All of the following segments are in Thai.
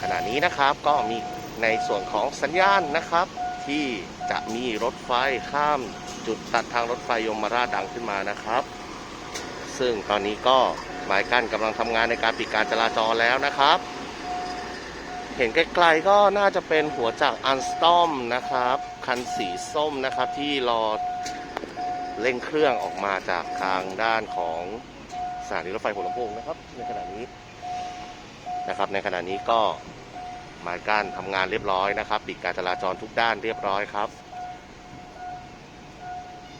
ขณะนี้นะครับก็มีในส่วนของสัญญาณนะครับ ที่จะมีรถไฟข้ามจุดตัดทางรถไฟยมราชดังขึ้นมานะครับ ซึ่งตอนนี้ก็หมายกั้นกำลังทำงานในการปิดการจราจรแล้วนะครับ เห็นไกลๆก็น่าจะเป็นหัวจากอันสตอมนะครับ คันสีส้มนะครับที่รอเร่งเครื่องออกมาจากทางด้านของสถานีรถไฟหัวลำโพงนะครับ ในขณะนี้ นะครับ ในขณะนี้ก็หมายกั้นทำงานเรียบร้อยนะครับปิดการจราจรทุกด้านเรียบร้อยครับ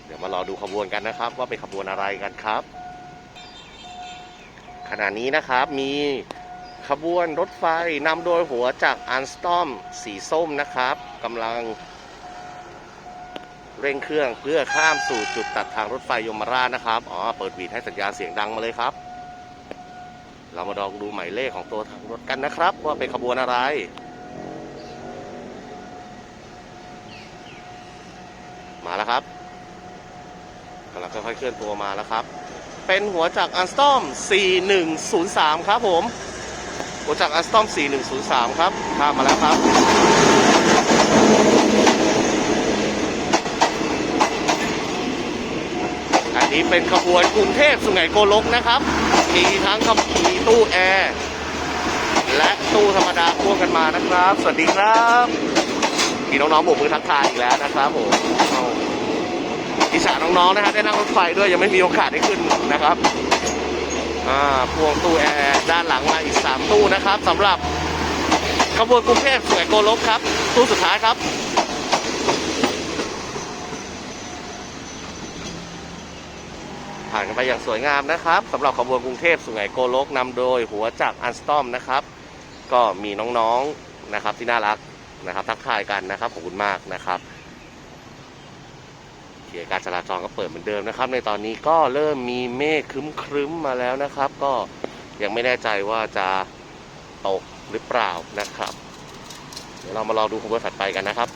เดี๋ยวมารอดูขบวนกันนะครับ ว่าเป็นขบวนอะไรกันครับ ขณะนี้นะครับมีขบวนรถไฟนำโดยหัวจากอันสตอมสีส้มนะครับกำลังเร่งเครื่องเพื่อข้ามสู่จุดตัดทางรถไฟยมราชนะครับ อ๋อ เปิดวีดให้สัญญาณเสียงดังมาเลยครับ เรามาลองดูหมายเลขของตัวทางรถกันนะครับ ว่าเป็นขบวนอะไร มาแล้วครับกำลังค่อยๆเคลื่อนตัวมาแล้วครับ เป็นหัวจากอันสตอม 4103 ครับผม หัวจากอันสตอม 4103 ครับข้ามมาแล้วครับ อันนี้เป็นขบวนกรุงเทพสุไหงโกลกนะครับ มีทั้งขบมีตู้แอร์และตู้ธรรมดาพ่วงกันมานะครับ สวัสดีครับพี่น้องๆโบกมือทักทายอีกแล้วนะครับผมอาอิจฉาน้องๆนะฮะได้นั่งรถไฟด้วยยังไม่มีโอกาสได้ขึ้นนะครับอ่าพวงตู้แอร์ด้านหลังมาอีก 3 ตู้นะครับสำหรับขบวนกรุงเทพสุไหงโกลกครับ ตู้สุดท้ายครับ ผ่านกันไปอย่างสวยงามนะครับสำหรับขบวนกรุงเทพสุไหงโกลกนำโดยหัวจากอันสตอมนะครับ ก็มีน้องๆนะครับที่น่ารักนะครับ ทักทายกันนะครับขอบคุณมากนะครับเขียการจราจรก็เปิดเหมือนเดิมนะครับ ในตอนนี้ก็เริ่มมีเมฆครึ้มๆมาแล้วนะครับ ก็ยังไม่แน่ใจว่าจะตกหรือเปล่านะครับ เดี๋ยวเรามารอดูขบวนถัดไปกันนะครับ